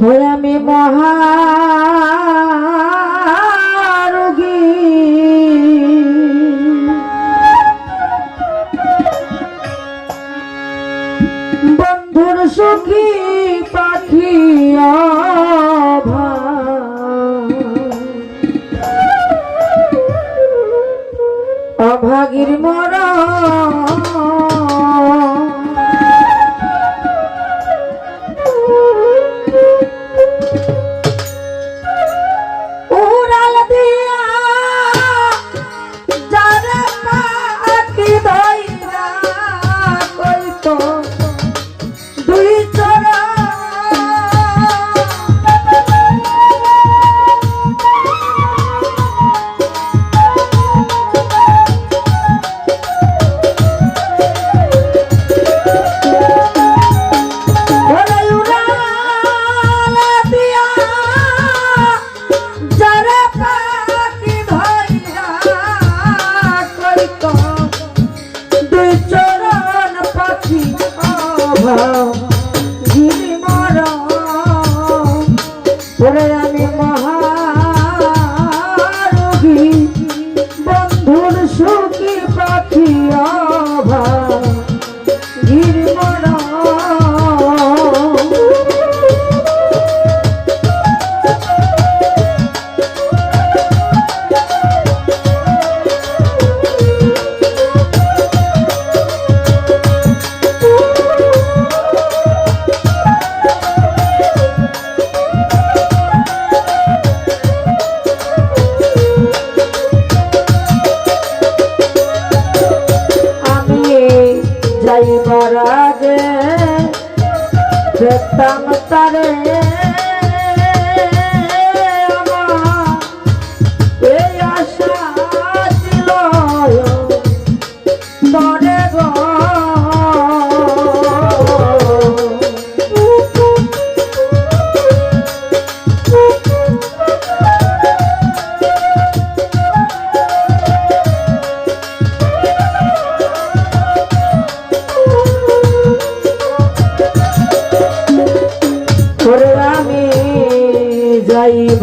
হয়ে আমি মহারোগী। বন্ধুর সুখী পাখি অভাগীর মর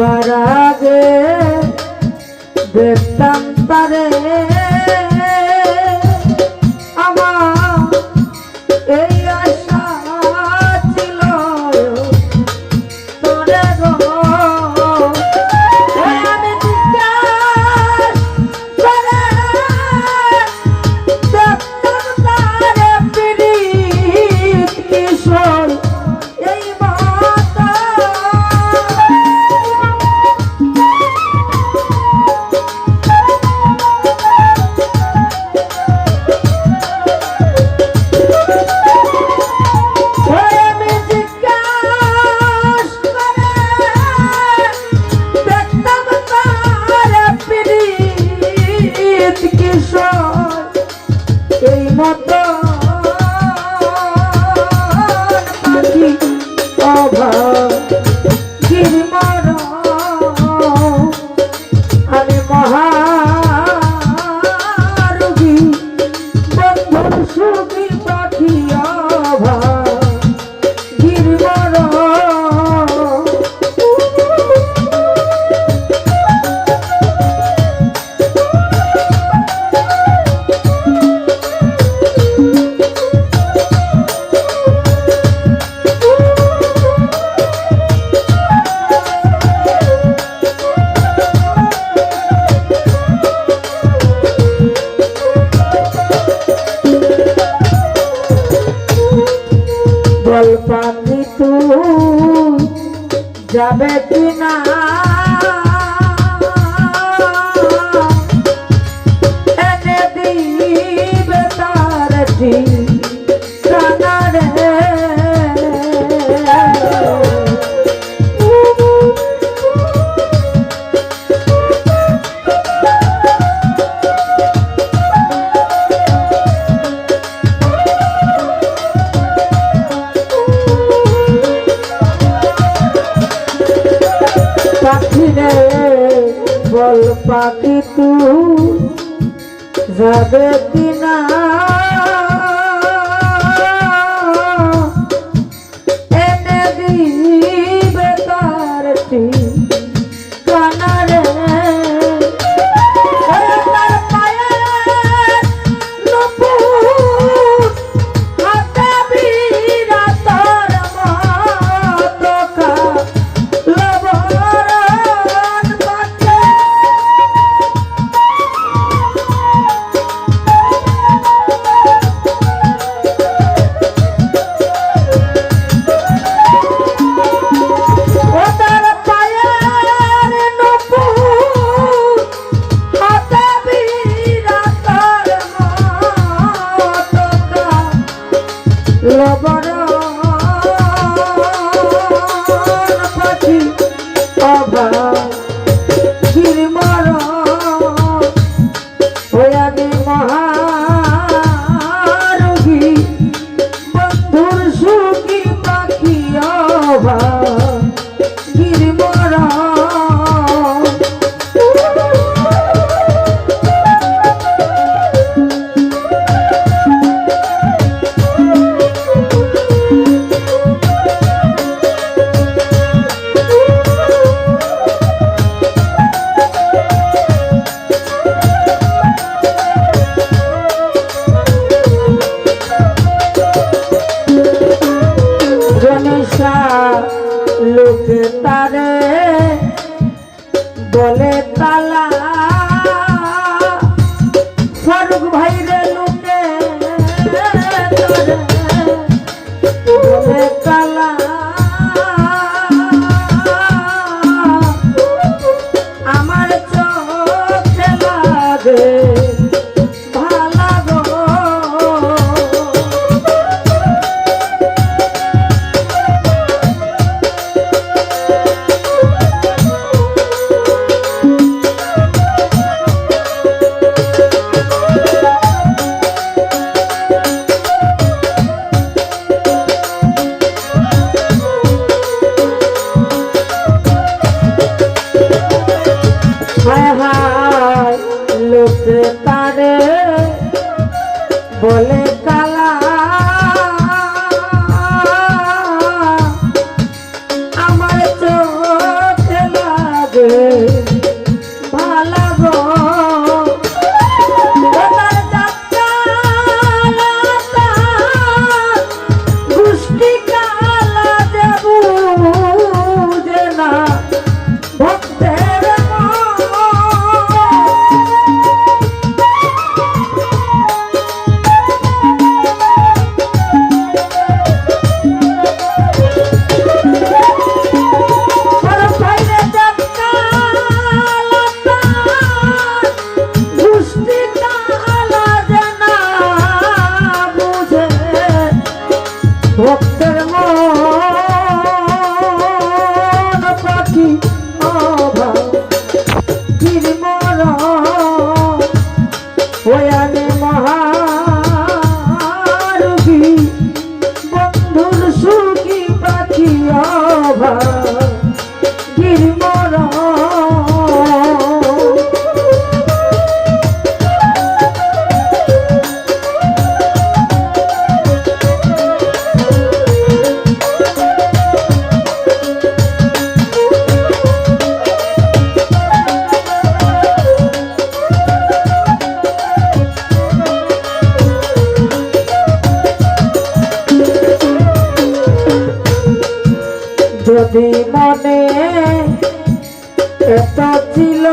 যাবার আগে দেখতাম তারে। তাহা saber পাতি তু যাবে কিনা? যদি মনে এত ছিল